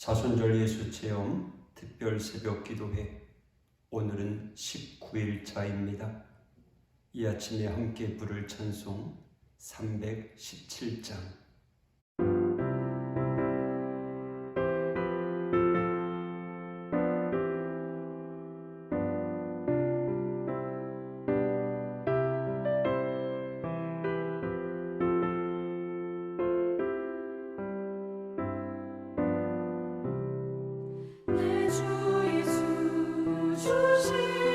자손절 예수 체험 특별 새벽 기도회 오늘은 19일차입니다. 이 아침에 함께 부를 찬송 317장 주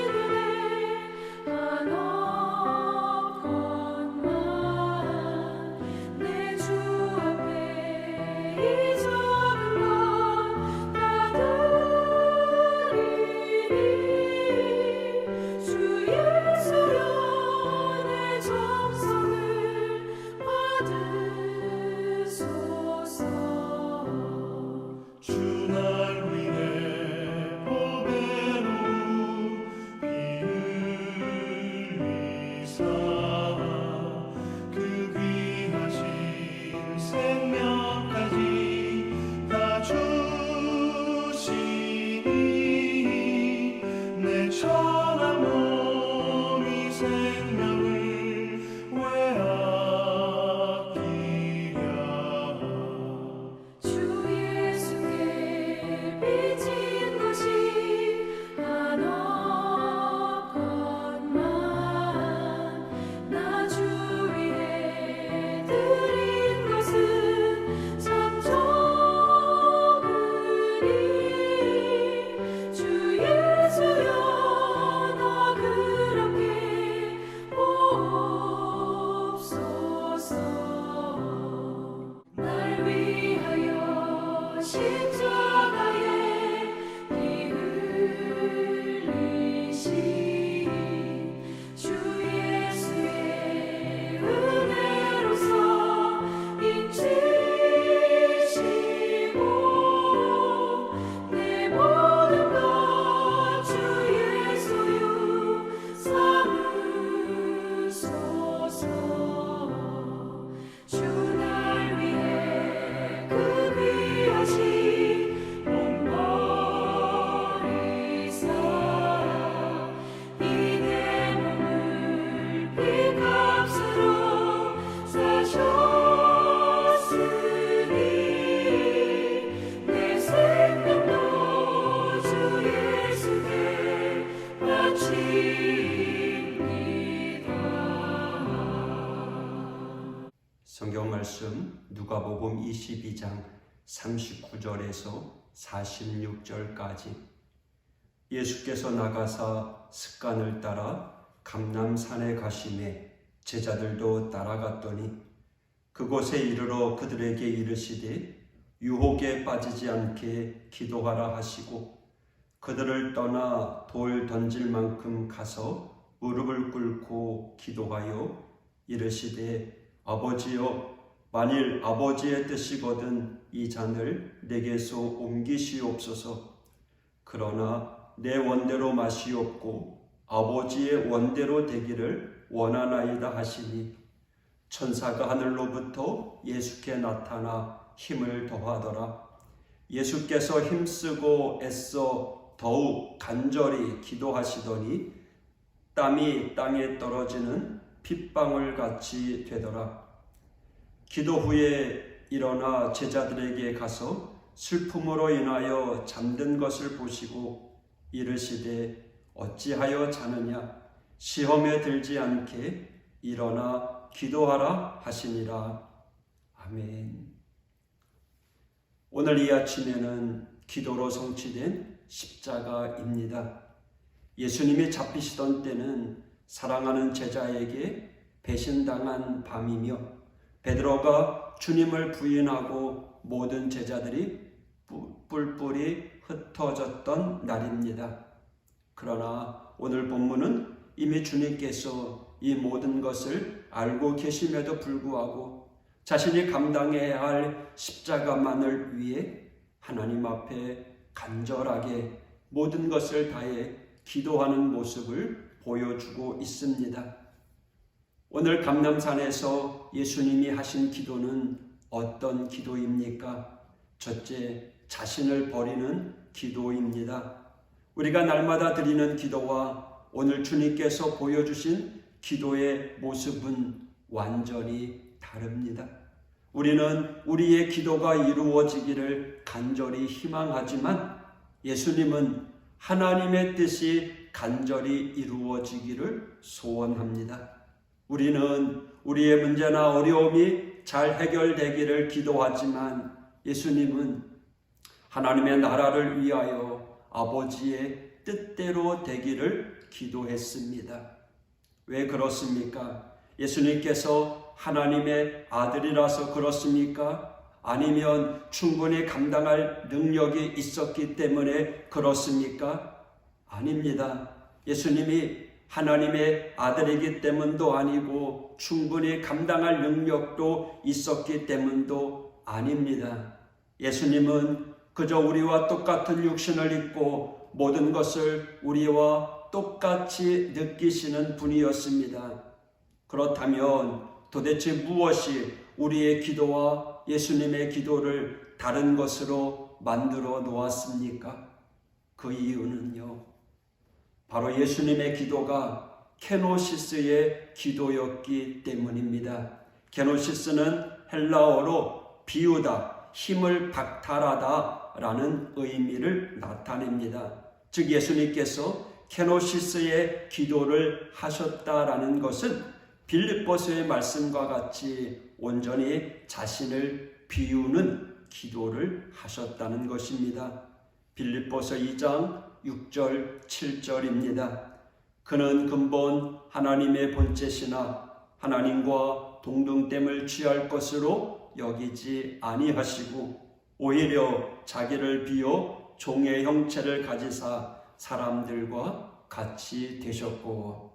39절에서 46절까지 예수께서 나가사 습관을 따라 감남산에 가심에 제자들도 따라갔더니 그곳에 이르러 그들에게 이르시되 유혹에 빠지지 않게 기도하라 하시고 그들을 떠나 돌 던질 만큼 가서 무릎을 꿇고 기도하여 이르시되 아버지여 만일 아버지의 뜻이거든 이 잔을 내게서 옮기시옵소서 그러나 내 원대로 마시옵고 아버지의 원대로 되기를 원하나이다 하시니 천사가 하늘로부터 예수께 나타나 힘을 더하더라 예수께서 힘쓰고 애써 더욱 간절히 기도하시더니 땀이 땅에 떨어지는 핏방울 같이 되더라. 기도 후에 일어나 제자들에게 가서 슬픔으로 인하여 잠든 것을 보시고 이르시되 어찌하여 자느냐 시험에 들지 않게 일어나 기도하라 하시니라. 아멘. 오늘 이 아침에는 기도로 성취된 십자가입니다. 예수님이 잡히시던 때는 사랑하는 제자에게 배신당한 밤이며 베드로가 주님을 부인하고 모든 제자들이 뿔- 뿔뿔이 흩어졌던 날입니다. 그러나 오늘 본문은 이미 주님께서 이 모든 것을 알고 계심에도 불구하고 자신이 감당해야 할 십자가만을 위해 하나님 앞에 간절하게 모든 것을 다해 기도하는 모습을 보여주고 있습니다. 오늘 감남산에서 예수님이 하신 기도는 어떤 기도입니까? 첫째, 자신을 버리는 기도입니다. 우리가 날마다 드리는 기도와 오늘 주님께서 보여주신 기도의 모습은 완전히 다릅니다. 우리는 우리의 기도가 이루어지기를 간절히 희망하지만 예수님은 하나님의 뜻이 간절히 이루어지기를 소원합니다. 우리는 우리의 문제나 어려움이 잘 해결되기를 기도하지만 예수님은 하나님의 나라를 위하여 아버지의 뜻대로 되기를 기도했습니다. 왜 그렇습니까? 예수님께서 하나님의 아들이라서 그렇습니까? 아니면 충분히 감당할 능력이 있었기 때문에 그렇습니까? 아닙니다. 예수님이 하나님의 아들이기 때문도 아니고 충분히 감당할 능력도 있었기 때문도 아닙니다. 예수님은 그저 우리와 똑같은 육신을 입고 모든 것을 우리와 똑같이 느끼시는 분이었습니다. 그렇다면 도대체 무엇이 우리의 기도와 예수님의 기도를 다른 것으로 만들어 놓았습니까? 그 이유는요. 바로 예수님의 기도가 케노시스의 기도였기 때문입니다. 케노시스는 헬라어로 비우다, 힘을 박탈하다 라는 의미를 나타냅니다. 즉 예수님께서 케노시스의 기도를 하셨다라는 것은 빌립보서의 말씀과 같이 온전히 자신을 비우는 기도를 하셨다는 것입니다. 빌립보서 2장 6절 7절입니다. 그는 근본 하나님의 본체시나 하나님과 동등됨을 취할 것으로 여기지 아니하시고 오히려 자기를 비워 종의 형체를 가지사 사람들과 같이 되셨고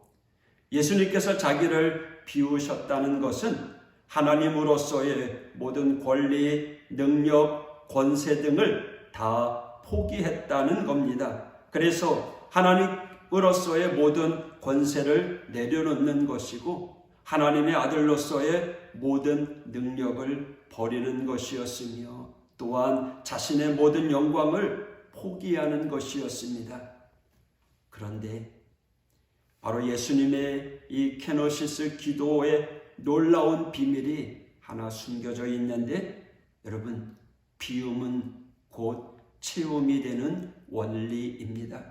예수님께서 자기를 비우셨다는 것은 하나님으로서의 모든 권리, 능력, 권세 등을 다 포기했다는 겁니다. 그래서 하나님으로서의 모든 권세를 내려놓는 것이고 하나님의 아들로서의 모든 능력을 버리는 것이었으며 또한 자신의 모든 영광을 포기하는 것이었습니다. 그런데 바로 예수님의 이 케노시스 기도의 놀라운 비밀이 하나 숨겨져 있는데 여러분 비움은 곧 채움이 되는 원리입니다.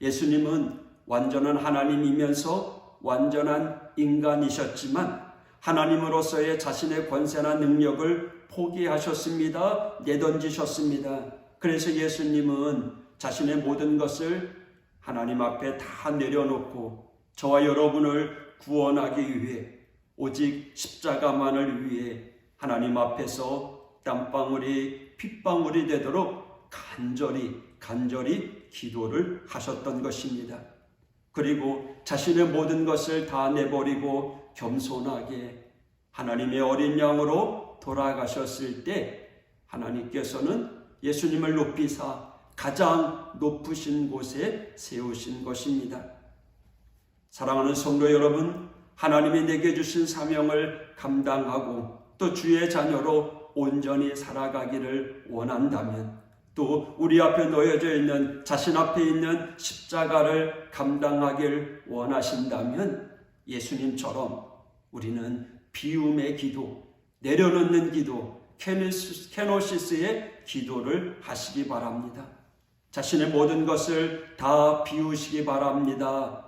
예수님은 완전한 하나님이면서 완전한 인간이셨지만 하나님으로서의 자신의 권세나 능력을 포기하셨습니다. 내던지셨습니다. 그래서 예수님은 자신의 모든 것을 하나님 앞에 다 내려놓고 저와 여러분을 구원하기 위해 오직 십자가만을 위해 하나님 앞에서 땀방울이 핏방울이 되도록 간절히 간절히 기도를 하셨던 것입니다. 그리고 자신의 모든 것을 다 내버리고 겸손하게 하나님의 어린 양으로 돌아가셨을 때 하나님께서는 예수님을 높이사 가장 높으신 곳에 세우신 것입니다. 사랑하는 성도 여러분, 하나님이 내게 주신 사명을 감당하고 또 주의 자녀로 온전히 살아가기를 원한다면 또 우리 앞에 놓여져 있는 자신 앞에 있는 십자가를 감당하길 원하신다면 예수님처럼 우리는 비움의 기도, 내려놓는 기도, 케노시스의 기도를 하시기 바랍니다. 자신의 모든 것을 다 비우시기 바랍니다.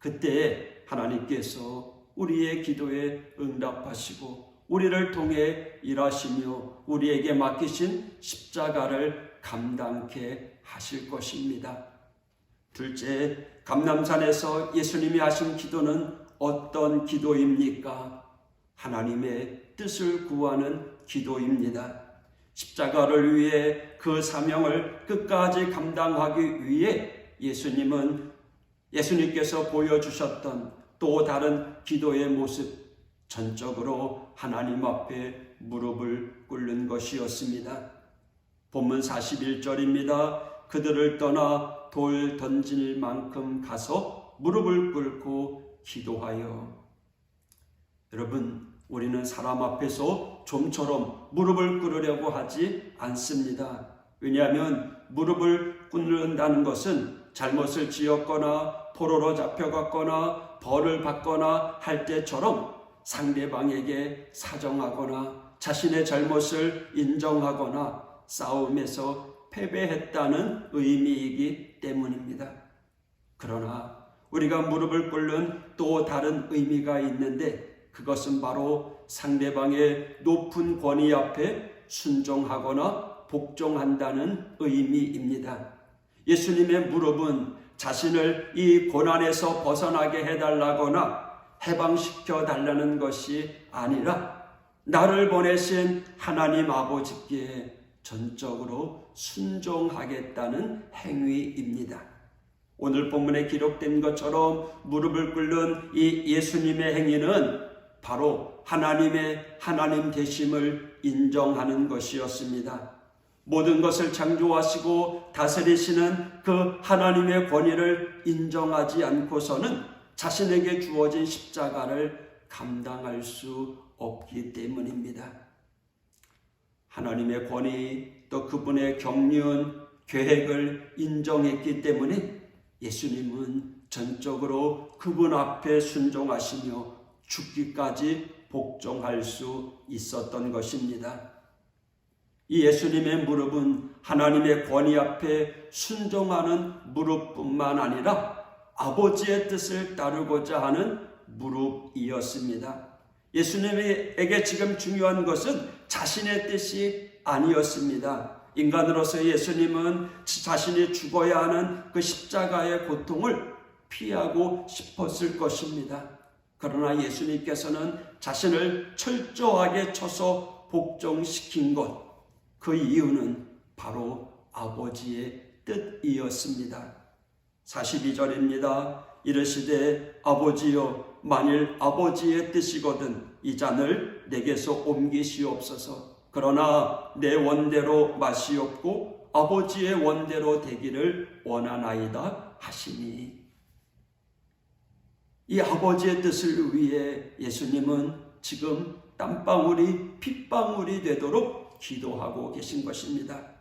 그때 하나님께서 우리의 기도에 응답하시고 우리를 통해 일하시며 우리에게 맡기신 십자가를 감당케 하실 것입니다. 둘째, 감남산에서 예수님이 하신 기도는 어떤 기도입니까? 하나님의 뜻을 구하는 기도입니다. 십자가를 위해 그 사명을 끝까지 감당하기 위해 예수님은 예수님께서 보여주셨던 또 다른 기도의 모습, 전적으로 하나님 앞에 무릎을 꿇는 것이었습니다. 본문 41절입니다. 그들을 떠나 돌 던질 만큼 가서 무릎을 꿇고 기도하여. 여러분, 우리는 사람 앞에서 좀처럼 무릎을 꿇으려고 하지 않습니다. 왜냐하면 무릎을 꿇는다는 것은 잘못을 지었거나 포로로 잡혀갔거나 벌을 받거나 할 때처럼 상대방에게 사정하거나 자신의 잘못을 인정하거나 싸움에서 패배했다는 의미이기 때문입니다. 그러나 우리가 무릎을 꿇는 또 다른 의미가 있는데 그것은 바로 상대방의 높은 권위 앞에 순종하거나 복종한다는 의미입니다. 예수님의 무릎은 자신을 이 고난에서 벗어나게 해달라거나 해방시켜 달라는 것이 아니라 나를 보내신 하나님 아버지께 전적으로 순종하겠다는 행위입니다. 오늘 본문에 기록된 것처럼 무릎을 꿇는 이 예수님의 행위는 바로 하나님의 하나님 되심을 인정하는 것이었습니다. 모든 것을 창조하시고 다스리시는 그 하나님의 권위를 인정하지 않고서는 자신에게 주어진 십자가를 감당할 수 없기 때문입니다. 하나님의 권위 또 그분의 경륜 계획을 인정했기 때문에 예수님은 전적으로 그분 앞에 순종하시며 죽기까지 복종할 수 있었던 것입니다. 이 예수님의 무릎은 하나님의 권위 앞에 순종하는 무릎뿐만 아니라 아버지의 뜻을 따르고자 하는 무릎이었습니다. 예수님에게 지금 중요한 것은 자신의 뜻이 아니었습니다. 인간으로서 예수님은 자신이 죽어야 하는 그 십자가의 고통을 피하고 싶었을 것입니다. 그러나 예수님께서는 자신을 철저하게 쳐서 복종시킨 것, 그 이유는 바로 아버지의 뜻이었습니다. 42절입니다. 이르시되 아버지여 만일 아버지의 뜻이거든 이 잔을 내게서 옮기시옵소서. 그러나 내 원대로 마시옵고 아버지의 원대로 되기를 원하나이다 하시니 이 아버지의 뜻을 위해 예수님은 지금 땀방울이 핏방울이 되도록 기도하고 계신 것입니다.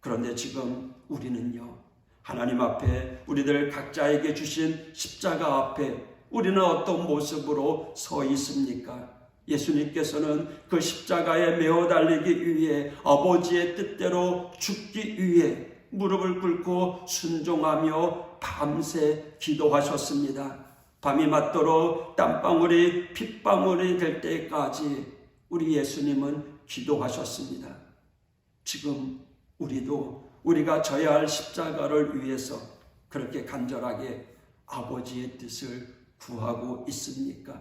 그런데 지금 우리는요, 하나님 앞에 우리들 각자에게 주신 십자가 앞에 우리는 어떤 모습으로 서 있습니까? 예수님께서는 그 십자가에 메어 달리기 위해 아버지의 뜻대로 죽기 위해 무릎을 꿇고 순종하며 밤새 기도하셨습니다. 밤이 맞도록 땀방울이 핏방울이 될 때까지 우리 예수님은 기도하셨습니다. 지금 우리도 우리가 져야 할 십자가를 위해서 그렇게 간절하게 아버지의 뜻을 구하고 있습니까?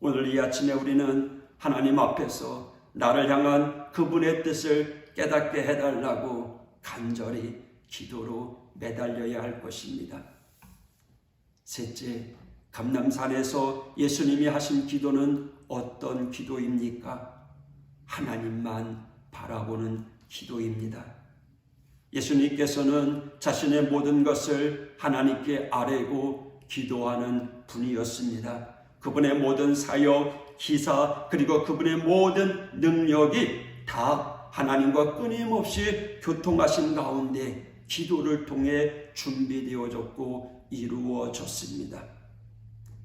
오늘 이 아침에 우리는 하나님 앞에서 나를 향한 그분의 뜻을 깨닫게 해달라고 간절히 기도로 매달려야 할 것입니다. 셋째, 감남산에서 예수님이 하신 기도는 어떤 기도입니까? 하나님만 바라보는 기도입니다. 예수님께서는 자신의 모든 것을 하나님께 아뢰고 기도하는 분이었습니다. 그분의 모든 사역, 기사, 그리고 그분의 모든 능력이 다 하나님과 끊임없이 교통하신 가운데 기도를 통해 준비되어졌고 이루어졌습니다.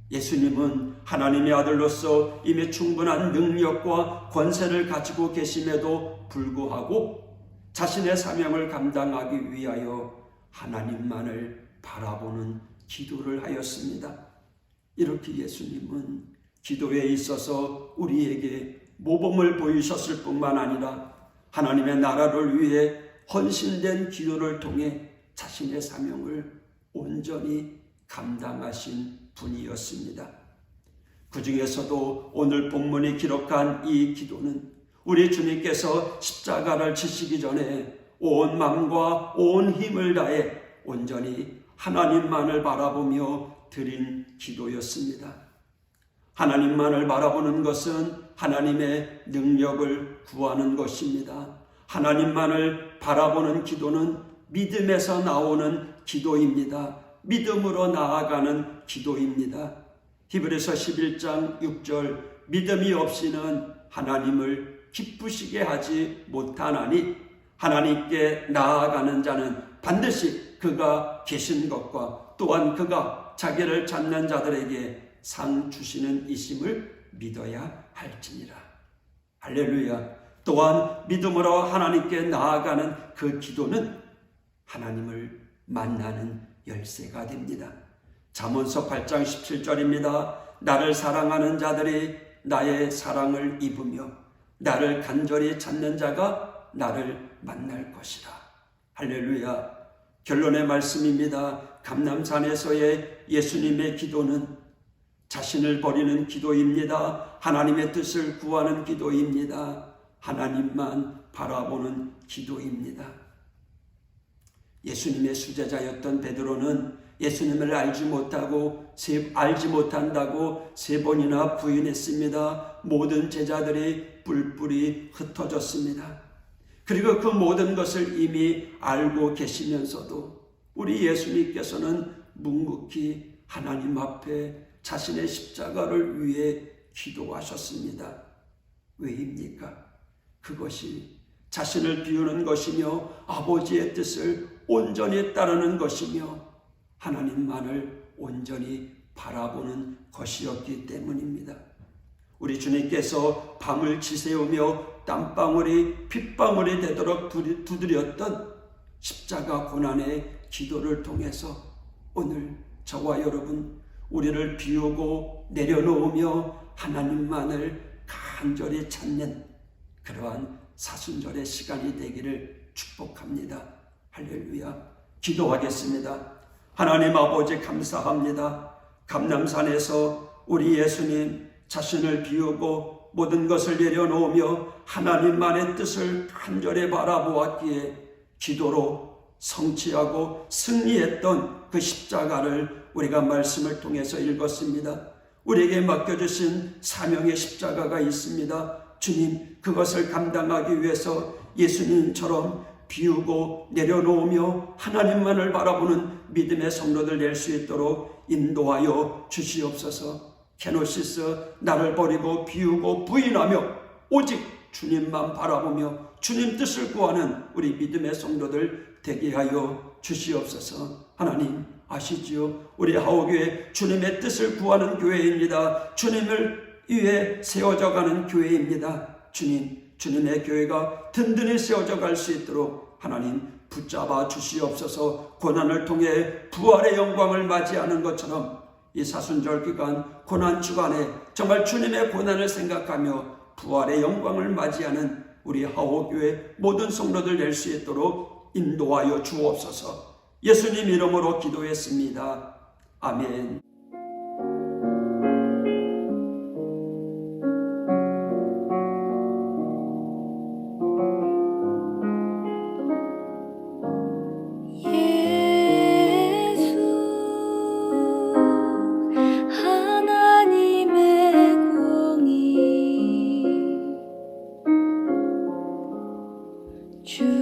예수님은 하나님의 아들로서 이미 충분한 능력과 권세를 가지고 계심에도 불구하고 자신의 사명을 감당하기 위하여 하나님만을 바라보는 기도를 하였습니다. 이렇게 예수님은 기도에 있어서 우리에게 모범을 보이셨을 뿐만 아니라 하나님의 나라를 위해 헌신된 기도를 통해 자신의 사명을 온전히 감당하신 분이었습니다. 그 중에서도 오늘 본문이 기록한 이 기도는 우리 주님께서 십자가를 지시기 전에 온 마음과 온 힘을 다해 온전히 하나님만을 바라보며 드린 기도였습니다. 하나님만을 바라보는 것은 하나님의 능력을 구하는 것입니다. 하나님만을 바라보는 기도는 믿음에서 나오는 기도입니다. 믿음으로 나아가는 기도입니다. 히브리서 11장 6절 믿음이 없이는 하나님을 기쁘시게 하지 못하나니 하나님께 나아가는 자는 반드시 그가 계신 것과 또한 그가 자기를 찾는 자들에게 상 주시는 이심을 믿어야 할지니라. 할렐루야. 또한 믿음으로 하나님께 나아가는 그 기도는 하나님을 만나는 열쇠가 됩니다. 잠언서 8장 17절입니다. 나를 사랑하는 자들이 나의 사랑을 입으며 나를 간절히 찾는 자가 나를 만날 것이라. 할렐루야. 결론의 말씀입니다. 감남산에서의 예수님의 기도는 자신을 버리는 기도입니다. 하나님의 뜻을 구하는 기도입니다. 하나님만 바라보는 기도입니다. 예수님의 수제자였던 베드로는 예수님을 알지 못하고 세, 알지 못한다고 세 번이나 부인했습니다. 모든 제자들이 뿔뿔이 흩어졌습니다. 그리고 그 모든 것을 이미 알고 계시면서도 우리 예수님께서는 묵묵히 하나님 앞에 자신의 십자가를 위해 기도하셨습니다. 왜입니까? 그것이 자신을 비우는 것이며 아버지의 뜻을 온전히 따르는 것이며 하나님만을 온전히 바라보는 것이었기 때문입니다. 우리 주님께서 밤을 지새우며 땀방울이 핏방울이 되도록 두드- 두드렸던 십자가 고난의 기도를 통해서 오늘 저와 여러분 우리를 비우고 내려놓으며 하나님만을 간절히 찾는 그러한 사순절의 시간이 되기를 축복합니다. 할렐루야. 기도하겠습니다. 하나님 아버지 감사합니다. 감남산에서 우리 예수님 자신을 비우고 모든 것을 내려놓으며 하나님만의 뜻을 간절히 바라보았기에 기도로 성취하고 승리했던 그 십자가를 우리가 말씀을 통해서 읽었습니다. 우리에게 맡겨주신 사명의 십자가가 있습니다. 주님, 그것을 감당하기 위해서 예수님처럼 비우고 내려놓으며 하나님만을 바라보는 믿음의 성도들 낼 수 있도록 인도하여 주시옵소서. 케노시스 나를 버리고 비우고 부인하며 오직 주님만 바라보며 주님 뜻을 구하는 우리 믿음의 성도들 되게 하여 주시옵소서. 하나님 아시지요? 우리 하오교회 주님의 뜻을 구하는 교회입니다. 주님을 위해 세워져 가는 교회입니다. 주님, 주님의 교회가 든든히 세워져 갈 수 있도록 하나님 붙잡아 주시옵소서 고난을 통해 부활의 영광을 맞이하는 것처럼 이 사순절 기간 고난 주간에 정말 주님의 고난을 생각하며 부활의 영광을 맞이하는 우리 하오교회 모든 성도들 낼 수 있도록 인도하여 주옵소서 예수님 이름으로 기도했습니다. 아멘. 주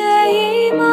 て今